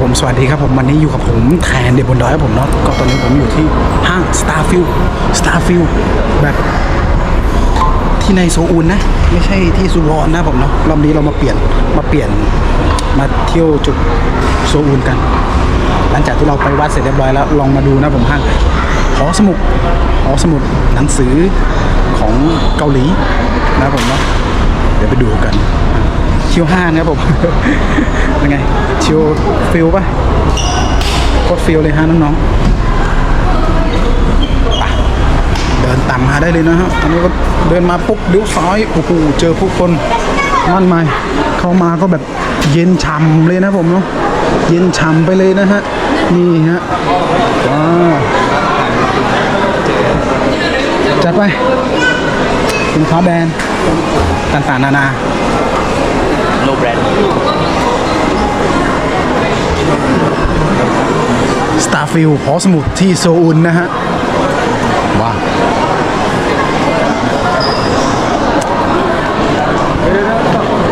ผมสวัสดีครับผมวันนี้อยู่กับผมแทนเดบนดอยครับผมเนาะก็ตอนนี้ผมอยู่ที่ห้าง Starfield Starfield แบบที่ในโซอุลนะ ไม่ใช่ที่ซูวอนนะผมเนาะรอบนี้เรามาเปลี่ยนมาเปลี่ยนมาเที่ยวจุดโซอุลกัน หลังจากที่เราไปวัดเสร็จเรียบร้อยแล้วลองมาดูนะผมห้างหอสมุดหอสมุดหนังสือของเกาหลีนะผมเนาะเดี๋ยวไปดูกัน เที่ยวห้างครับผม เป็นไงเที่ยวฟิลปะโคตรฟิลเลยฮะน้องๆเดินตามมาได้เลยนะฮะอันนี้ก็เดินมาปุ๊บเลี้ยวซ้ายโอ้โหเจอผู้คนนั่นมาเข้ามาก็แบบเย็นฉ่ำเลยนะผมเนาะเย็นฉ่ำไปเลยนะฮะ นี่ฮะว้าวจัดไปสินค้าแบรนด์ต่างๆนานา โลแบรนด์ Starfield หอสมุดที่โซอุลนะฮะ ว้าว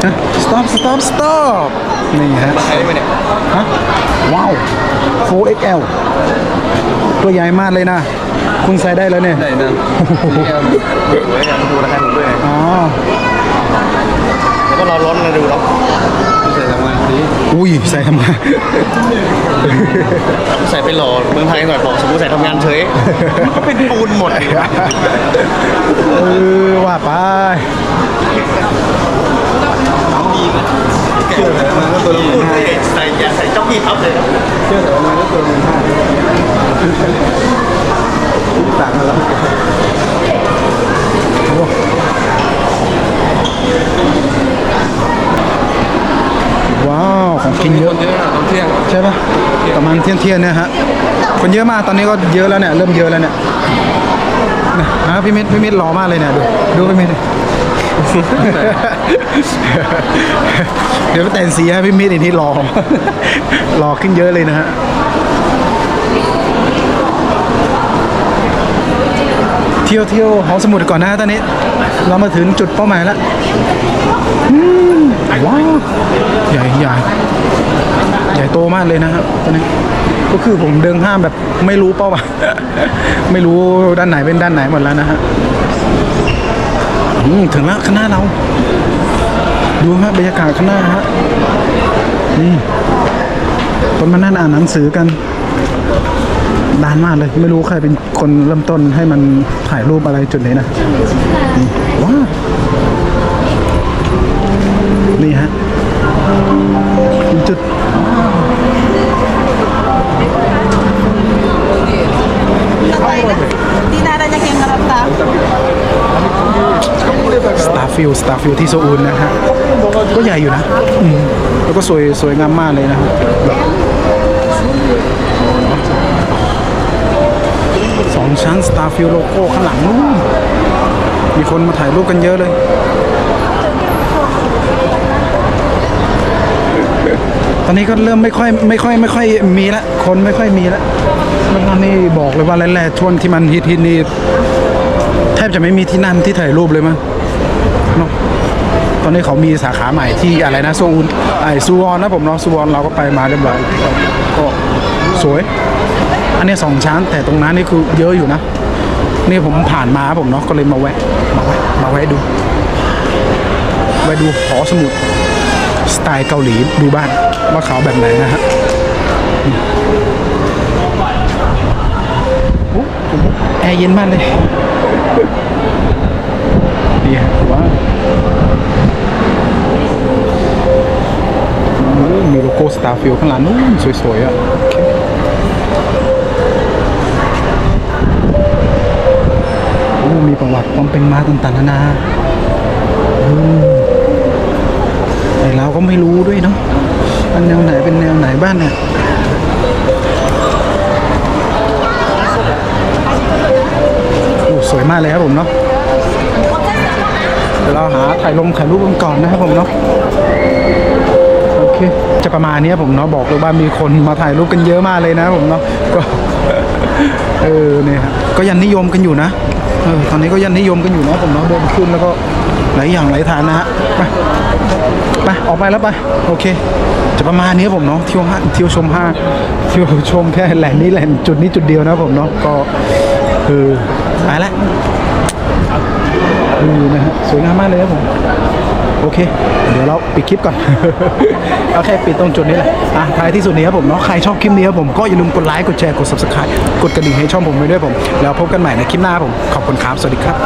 ฮะ stop stop stop นี่ฮะใช้ได้ไหมเนี่ยฮะว้าว 4XL ตัวใหญ่มากเลยนะ คุณใส่ได้แล้วเนี่ย ได้นะสวยงามดูราคาถูกด้วยอ๋อแล้ว ก็เราร้อนมาดูแล้วใส่ทำงานพอดีอุ้ยใส่ทำไมใส่ไปหล่อเมืองไทยหน่อยบอกสมมติใส่ทำงานเฉยมันก็เป็นปูนหมดเออว่าไปเชื่อแต่มันก็ตัวละหมื่นใส่อย่าใส่จ็อกกี้พับเลยนะเชื่อแต่ว่ามันก็ตัวมันห้า กินเยอะเยอะตอนเที่ยงใช่ปะประมาณเที่ยงเที่ยงเนี่ยฮะคนเยอะมากตอนนี้ก็เยอะแล้วเนี่ยเริ่มเยอะแล้วเนี่ยนะฮะพี่มิตรพี่มิตรหล่อมากเลยเนี่ยดูดูพี่มิตรเดี๋ยวไปแต่งสีให้พี่มิตรอีกทีหล่อหล่อขึ้นเยอะเลยนะฮะ เที่ยวเที่ยวหอสมุดก่อนนะตอนนี้ เรามาถึงจุดเป้าหมายแล้วอืมว้าวใหญ่ใหญ่ใหญ่โตมากเลยนะครับตอนนี้ก็คือผมเดินห้ามแบบไม่รู้เป้าหมายไม่รู้ด้านไหนเป็นด้านไหนหมดแล้วนะฮะอืมถึงแล้วข้างหน้าเรา ดูฮะบรรยากาศข้างหน้าฮะนี่คนมานั่งอ่านหนังสือกัน ดานมากเลยไม่รู้ใครเป็นคนเริ่มต้นให้มันถ่ายรูปอะไรจุดนี้นะนี่ว้าวนี่ฮะเป็นจุด Hindi na rin yung karata. Starfield Starfield ที่โซอุลนะฮะ ก็ใหญ่อยู่นะอืมแล้วก็สวยสวยงามมากเลยนะฮะสอง ชั้น Starfield โลโก้ข้างหลังนู้นมีคนมาถ่ายรูปกันเยอะเลยตอนนี้ก็เริ่มไม่ค่อยไม่ค่อยไม่ค่อยมีละคนไม่ค่อยมีละเมื่อก่อนนี่บอกเลยว่าแรกๆช่วงที่มันฮิตฮิตนี่แทบจะไม่มีที่นั่นที่ถ่ายรูปเลยมั้งเนาะตอนนี้เขามีสาขาใหม่ที่อะไรนะโซอุนไอซูวอนนะผมเนาะซูวอนเราก็ไปมาเรียบร้อยก็สวย อันนี้สองชั้นแต่ตรงนั้นนี่คือเยอะอยู่นะ นี่ผมผ่านมาผมเนาะก็เลยมาแวะมาแวะมาแวะดูแวะดูหอสมุดสไตล์เกาหลีดูบ้านว่าเขาแบบไหนนะฮะแอร์เย็นมากเลยดีฮะว้าวโอ้มีโลโก้ Starfield ข้างหลังนู้นสวยๆอะโอเคโอ้มีประ วัติความเป็นมาต่างๆนานาแต่เราก็ไม่รู้ด้วยเนาะมันแนวไหนเป็นแนวไหนบ้างเนี่ยโอ้สวยมากเลยครับผมเนาะเดี๋ยวเราหาถ่ายลงถ่ายรูปกันก่อนนะครับผมเนาะโอเค จะประมาณนี้ผมเนาะบอกเลยว่ามีคนมาถ่ายรูปกันเยอะมากเลยนะครับผมเนาะก็เออเนี่ยครับก็ยังนิยมกันอยู่นะ ออตอนนี้ก็ยันนิยมกันอยู่นะผมเนาะเดินขึ้นแล้วก็หลายอย่างหลายฐานนะฮะไปไปออกไปแล้วไปโอเค จะประมาณนี้ผมเนาะเที่ยวห้างเที่ยวชมห้างเที่ยวชมแค่แหล่งนี้แหล่งจุดนี้จุดเดียวนะผมเนาะก็คือไปละดูนะฮะสวยงามมากเลยครับผม โอเค เดี๋ยวเราปิดคลิปก่อน โอเค ปิดตรงจุดนี้แหละอะท้ายที่สุดนี้ครับผมเนาะใครชอบคลิปนี้ครับผมก็อย่าลืมกดไลค์กดแชร์กด subscribe กดกระดิ่งให้ช่องผมไว้ด้วยผม แล้วพบกันใหม่ในคลิปหน้าผมขอบคุณครับสวัสดีครับ